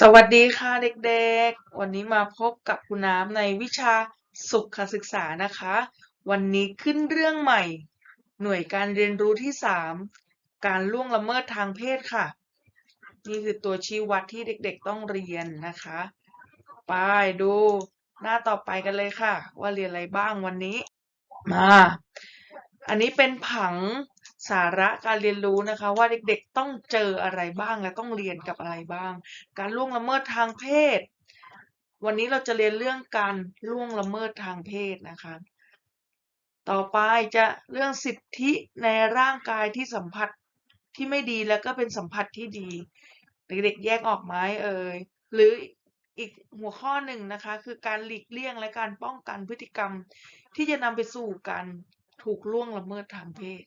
สวัสดีค่ะเด็กๆ วันนี้มาพบกับคุณน้ำในวิชาสุขศึกษานะคะ วันนี้ขึ้นเรื่องใหม่ หน่วยการเรียนรู้ที่สามการล่วงละเมิดทางเพศค่ะ นี่คือตัวชี้วัดที่เด็กๆต้องเรียนนะคะ ไปดูหน้าต่อไปกันเลยค่ะ ว่าเรียนอะไรบ้างวันนี้ มา อันนี้เป็นผัง สาระการเรียนรู้นะคะ ว่าเด็กๆต้องเจออะไรบ้างและต้องเรียนกับอะไรบ้าง การล่วงละเมิดทางเพศ วันนี้เราจะเรียนเรื่องการล่วงละเมิดทางเพศนะคะ ต่อไปจะเรื่องสิทธิในร่างกายที่สัมผัสที่ไม่ดีแล้วก็เป็นสัมผัสที่ดี เด็กๆแยกออกไหมเอ่ยหรืออีกหัวข้อหนึ่งนะคะ คือการหลีกเลี่ยงและการป้องกันพฤติกรรม ที่จะนำไปสู่การถูกล่วงละเมิดทางเพศ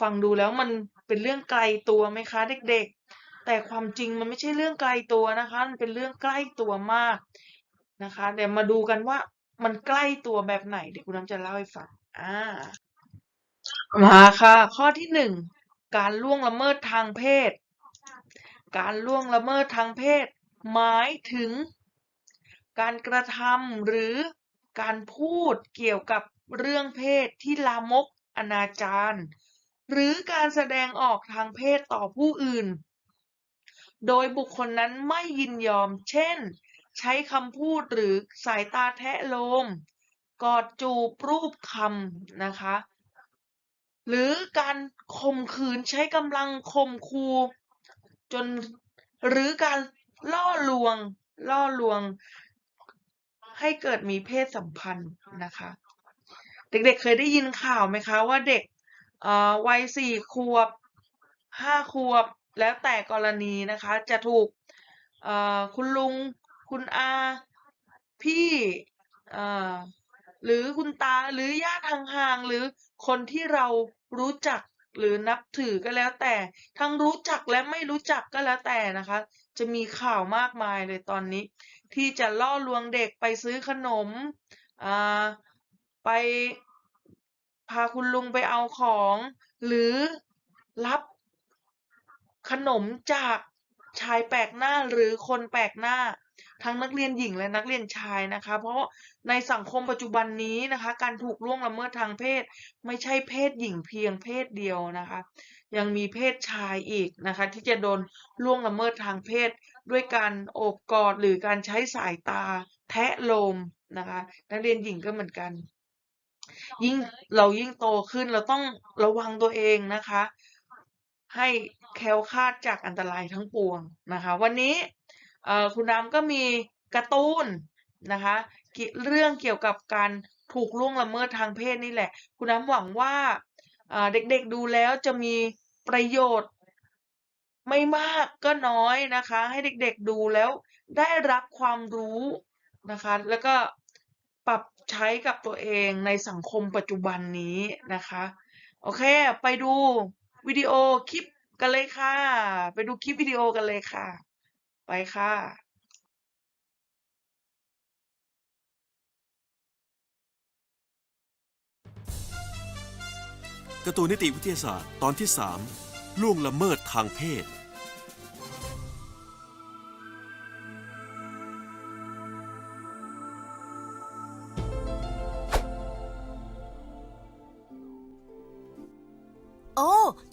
ฟังดูแล้วมันเป็นเรื่องไกลตัวไหมคะ เด็กๆ แต่ความจริงมันไม่ใช่เรื่องไกลตัวนะคะ มันเป็นเรื่องใกล้ตัวมากนะคะ เดี๋ยวมาดูกันว่ามันใกล้ตัวแบบไหน เดี๋ยวคุณน้ำจะเล่าให้ฟังอ่ามาค่ะ ข้อที่หนึ่งการล่วงละเมิดทางเพศ การล่วงละเมิดทางเพศ หมายถึง การกระทำหรือการพูดเกี่ยวกับเรื่องเพศที่ลามกอนาจาร หรือการแสดงออกทางเพศต่อผู้อื่น โดยบุคคลนั้นไม่ยินยอม เช่น ใช้คำพูดหรือสายตาแทะโลม กอดจูบรูปคำนะคะ หรือการข่มขืนใช้กำลังข่มคูจนหรือการล่อลวง ล่อลวง ให้เกิดมีเพศสัมพันธ์นะคะ เด็กๆเคยได้ยินข่าวไหมคะว่าเด็ก เอ่อวัยสี่ขวบห้าขวบแล้วแต่กรณีนะคะ จะถูกเอ่อคุณลุง คุณอา พี่เอ่อหรือคุณตาหรือญาติห่างๆหรือคนที่เรารู้จักหรือนับถือก็แล้วแต่ ทั้งรู้จักและไม่รู้จักก็แล้วแต่นะคะ จะมีข่าวมากมายเลยตอนนี้ ที่จะล่อลวงเด็กไปซื้อขนมไป พาคุณลุงไปเอาของ หรือรับขนมจากชายแปลกหน้าหรือคนแปลกหน้า ทั้งนักเรียนหญิงและนักเรียนชายนะคะ เพราะในสังคมปัจจุบันนี้นะคะ การถูกล่วงละเมิดทางเพศ ไม่ใช่เพศหญิงเพียงเพศเดียวนะคะ ยังมีเพศชายอีกนะคะ ที่จะโดนล่วงละเมิดทางเพศ ด้วยการโอบกอดหรือการใช้สายตาแทะโลมนะคะ นักเรียนหญิงก็เหมือนกัน ยิ่งเรายิ่งโตขึ้นเราต้องระวังตัวเองนะคะ ให้แคล้วคลาดจากอันตรายทั้งปวงนะคะ วันนี้คุณน้ำก็มีการ์ตูนนะคะเรื่องเกี่ยวกับการถูกล่วงละเมิดทางเพศนี่แหละ คุณน้ำหวังว่าเด็กๆดูแล้วจะมีประโยชน์ไม่มากก็น้อยนะคะ ให้เด็กๆดูแล้วได้รับความรู้นะคะ แล้วก็ปรับ ใช้กับตัวเองในสังคมปัจจุบันนี้นะคะ โอเค ไปดูวิดีโอคลิปกันเลยค่ะ ไปดูคลิปวิดีโอกันเลยค่ะ ไปค่ะการ์ตูนนิติวิทยาศาสตร์ตอนที่ 3 ล่วงละเมิดทางเพศ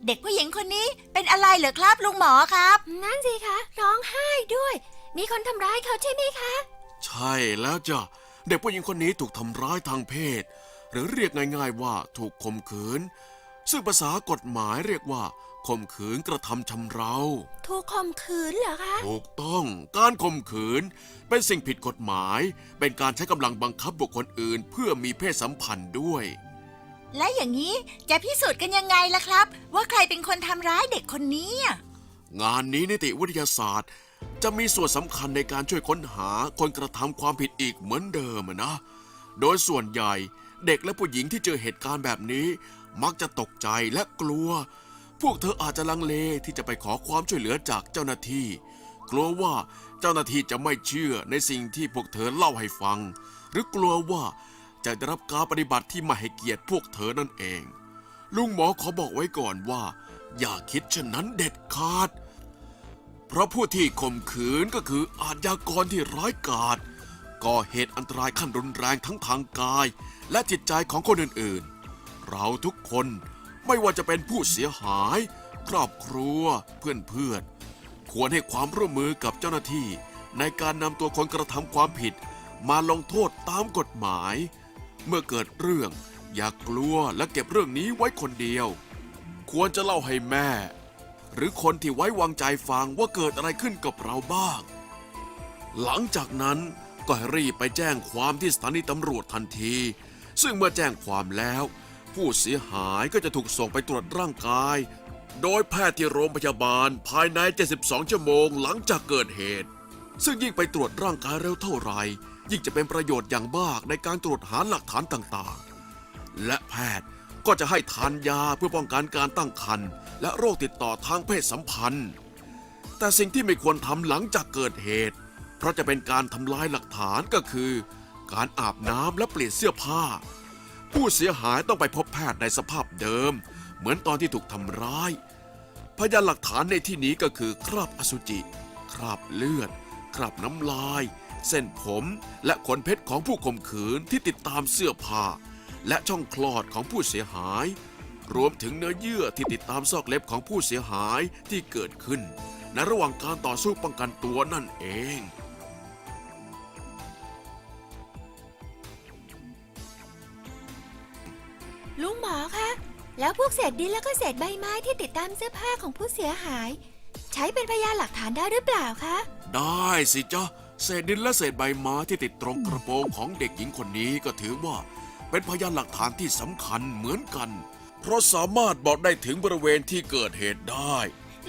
เด็กผู้หญิงคนนี้เป็นอะไรเหรอครับลุงหมอครับ นั่นสิคะ ร้องไห้ด้วย มีคนทำร้ายเขาใช่ไหมคะ ใช่แล้วจ้ะ เด็กผู้หญิงคนนี้ถูกทำร้ายทางเพศ หรือเรียกง่ายๆว่าถูกข่มขืน ซึ่งภาษากฎหมายเรียกว่าข่มขืนกระทำชำเราถูกข่มขืนเหรอคะ ถูกต้องการข่มขืน เป็นสิ่งผิดกฎหมาย เป็นการใช้กำลังบังคับบุคคลอื่น เพื่อมีเพศสัมพันธ์ด้วย และอย่างนี้จะพิสูจน์กันยังไงล่ะครับ ว่าใครเป็นคนทำร้ายเด็กคนนี้อะงานนี้นิติวิทยาศาสตร์ จะมีส่วนสำคัญในการช่วยค้นหาคนกระทำความผิดอีกเหมือนเดิมนะ โดยส่วนใหญ่เด็กและผู้หญิงที่เจอเหตุการณ์แบบนี้ มักจะตกใจและกลัว พวกเธออาจจะลังเลที่จะไปขอความช่วยเหลือจากเจ้าหน้าที่ กลัวว่าเจ้าหน้าที่จะไม่เชื่อในสิ่งที่พวกเธอเล่าให้ฟัง หรือกลัวว่า จะได้รับการปฏิบัติที่ไม่ให้เกียรติพวกเธอนั่นเอง ลุงหมอขอบอกไว้ก่อนว่า อย่าคิดเช่นนั้นเด็ดขาด เพราะผู้ที่ข่มขืนก็คืออาชญากรที่ร้ายกาจก่อเหตุอันตรายขั้นรุนแรงทั้งทางกาย และจิตใจของคนอื่นๆ เราทุกคนไม่ว่าจะเป็นผู้เสียหาย ครอบครัว เพื่อนๆ ควรให้ความร่วมมือกับเจ้าหน้าที่ ในการนำตัวคนกระทำความผิด มาลงโทษตามกฎหมาย เมื่อเกิดเรื่อง อย่ากลัวและเก็บเรื่องนี้ไว้คนเดียว ควรจะเล่าให้แม่ หรือคนที่ไว้วางใจฟังว่าเกิดอะไรขึ้นกับเราบ้าง หลังจากนั้นก็ให้รีบไปแจ้งความที่สถานีตำรวจทันที ซึ่งเมื่อแจ้งความแล้ว ผู้เสียหายก็จะถูกส่งไปตรวจร่างกาย โดยแพทย์ที่โรงพยาบาลภายใน 72 ชั่วโมงหลังจากเกิดเหตุ ซึ่งยิ่งไปตรวจร่างกายเร็วเท่าไหร่ ยิ่งจะเป็นประโยชน์อย่างมากในการตรวจหาหลักฐานต่างๆ และแพทย์ก็จะให้ทานยาเพื่อป้องกันการตั้งครรภ์และโรคติดต่อทางเพศสัมพันธ์ แต่สิ่งที่ไม่ควรทำหลังจากเกิดเหตุ เพราะจะเป็นการทำลายหลักฐานก็คือ การอาบน้ำและเปลี่ยนเสื้อผ้า ผู้เสียหายต้องไปพบแพทย์ในสภาพเดิม เหมือนตอนที่ถูกทำร้าย พยานหลักฐานในที่นี้ก็คือคราบอสุจิ คราบเลือด คราบน้ำลาย เส้นผม และขนเพชรของผู้ข่มขืนที่ติดตามเสื้อผ้า และช่องคลอดของผู้เสียหาย รวมถึงเนื้อเยื่อที่ติดตามซอกเล็บของผู้เสียหายที่เกิดขึ้น ในระหว่างการต่อสู้ป้องกันตัวนั่นเองลุงหมอคะ แล้วพวกเศษดินแล้วก็เศษใบไม้ที่ติดตามเสื้อผ้าของผู้เสียหาย ใช้เป็นพยานหลักฐานได้หรือเปล่าคะ ได้สิจ๊ะ เศษดินและเศษใบไม้ที่ติดตรงกระโปรงของเด็กหญิงคนนี้ก็ถือว่า เป็นพยานหลักฐานที่สำคัญเหมือนกัน เพราะสามารถบอกได้ถึงบริเวณที่เกิดเหตุได้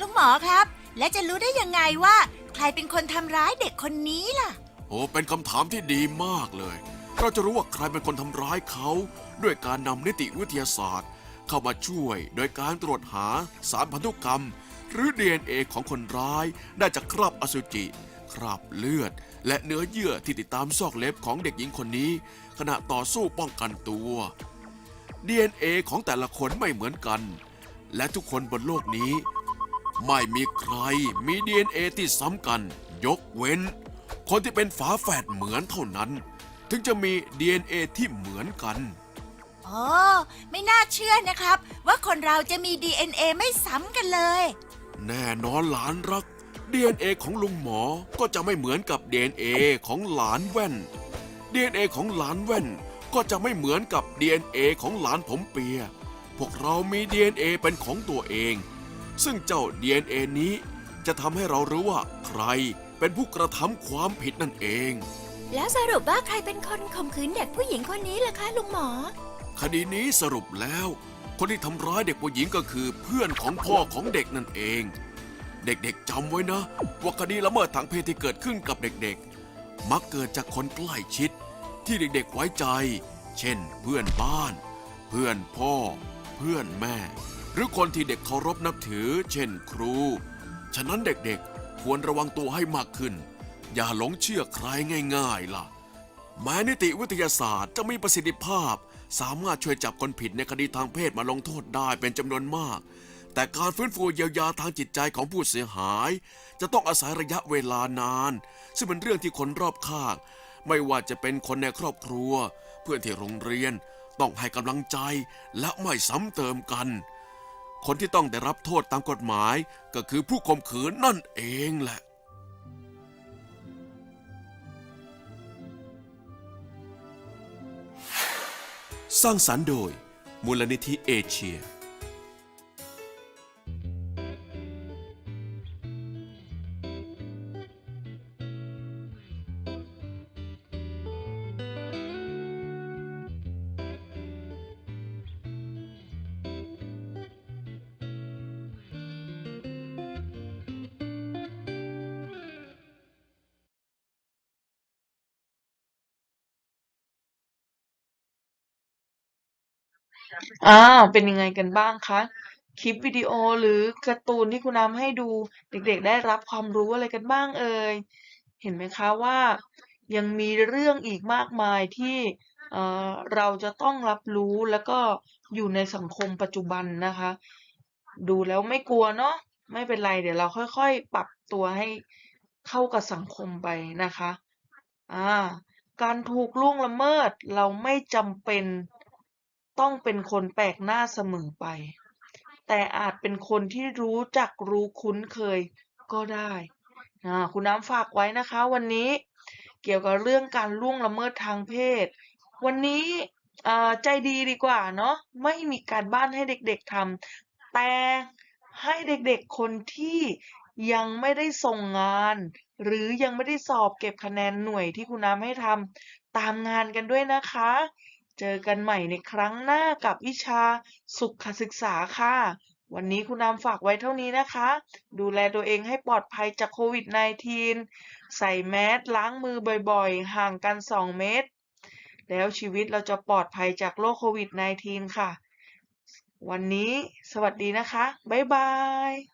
ลุงหมอครับ และจะรู้ได้ยังไงว่า ใครเป็นคนทำร้ายเด็กคนนี้ล่ะ โอ้เป็นคำถามที่ดีมากเลย เราจะรู้ว่าใครเป็นคนทำร้ายเขา ด้วยการนำนิติวิทยาศาสตร์ เข้ามาช่วย โดยการตรวจหาสารพันธุกรรม หรือ DNA ของคนร้ายได้จากคราบอสุจิ คราบเลือด และเนื้อเยื่อที่ติดตามซอกเล็บของเด็กหญิงคนนี้ ขณะต่อสู้ป้องกันตัว DNA ของแต่ละคนไม่เหมือนกัน และทุกคนบนโลกนี้ ไม่มีใครมี DNA ที่ซ้ำกัน ยกเว้น คนที่เป็นฝาแฝดเหมือนเท่านั้น ถึงจะมี DNA ที่เหมือนกันโอ้ไม่น่าเชื่อนะครับ ว่าคนเราจะมี DNA ไม่ซ้ำกันเลย แน่นอนหลานรัก DNA ของลุงหมอก็จะไม่เหมือนกับ DNA ของหลานแว่น DNA ของหลานแว่นก็จะไม่เหมือนกับ DNA ของหลานผมเปีย พวกเรามี DNA เป็นของตัวเอง ซึ่งเจ้า DNA นี้จะทำให้เรารู้ว่าใครเป็นผู้กระทำความผิดนั่นเอง แล้วสรุปว่าใครเป็นคนข่มขืนเด็กผู้หญิงคนนี้ล่ะคะลุงหมอ คดีนี้สรุปแล้ว คนที่ทำร้ายเด็กผู้หญิงก็คือเพื่อนของพ่อของเด็กนั่นเอง เด็กๆจำไว้นะว่าคดีละเมิดทางเพศที่เกิดขึ้นกับเด็กๆ มักเกิดจากคนใกล้ชิด ที่เด็กๆไว้ใจ เช่น เพื่อนบ้าน เพื่อนพ่อ เพื่อนแม่ หรือคนที่เด็กเคารพนับถือ เช่นครู ฉะนั้นเด็กๆควรระวังตัวให้มากขึ้น อย่าหลงเชื่อใครง่ายๆล่ะแม้นิติวิทยาศาสตร์จะมีประสิทธิภาพ สามารถช่วยจับคนผิดในคดีทางเพศมาลงโทษได้เป็นจำนวนมาก แต่การฟื้นฟูเยียวยาทางจิตใจของผู้เสียหาย จะต้องอาศัยระยะเวลานาน ซึ่งเป็นเรื่องที่คนรอบข้าง ไม่ว่าจะเป็นคนในครอบครัว เพื่อนที่โรงเรียน ต้องให้กำลังใจและไม่ซ้ำเติมกัน คนที่ต้องได้รับโทษตามกฎหมายก็คือผู้ข่มขืนนั่นเองแหละสร้างสรรค์โดย มูลนิธิเอเชีย อ้าวเป็นยังไงกันบ้างคะ คลิปวิดีโอหรือการ์ตูนที่คุณนำให้ดูเด็กๆ ได้รับความรู้อะไรกันบ้างเอ่ย เห็นไหมคะว่ายังมีเรื่องอีกมากมายที่เอ่อเราจะต้องรับรู้แล้วก็อยู่ในสังคมปัจจุบันนะคะ ดูแล้วไม่กลัวเนาะไม่เป็นไรเดี๋ยวเราค่อยๆ ปรับตัวให้เข้ากับสังคมไปนะคะอ่าการถูกล่วงละเมิดเราไม่จำเป็น ต้องเป็นคนแปลกหน้าเสมอไป แต่อาจเป็นคนที่รู้จักรู้คุ้นเคยก็ได้คุณน้ำฝากไว้นะคะ วันนี้เกี่ยวกับเรื่องการล่วงละเมิดทางเพศ วันนี้ใจดีดีกว่าเนาะไม่มีการบ้านให้เด็กๆทำแต่ให้เด็กๆคนที่ยังไม่ได้ส่งงาน หรือยังไม่ได้สอบเก็บคะแนนหน่วยที่คุณน้ำให้ทำตามงานกันด้วยนะคะ เจอกันใหม่ในครั้งหน้ากับวิชาสุขศึกษาค่ะ วันนี้คุณน้ำฝากไว้เท่านี้นะคะ ดูแลตัวเองให้ปลอดภัยจากโควิด -19 ใส่แมสล้างมือบ่อยๆ ห่างกัน 2 เมตร แล้วชีวิตเราจะปลอดภัยจากโรคโควิด -19 ค่ะ วันนี้สวัสดีนะคะ บ๊ายบาย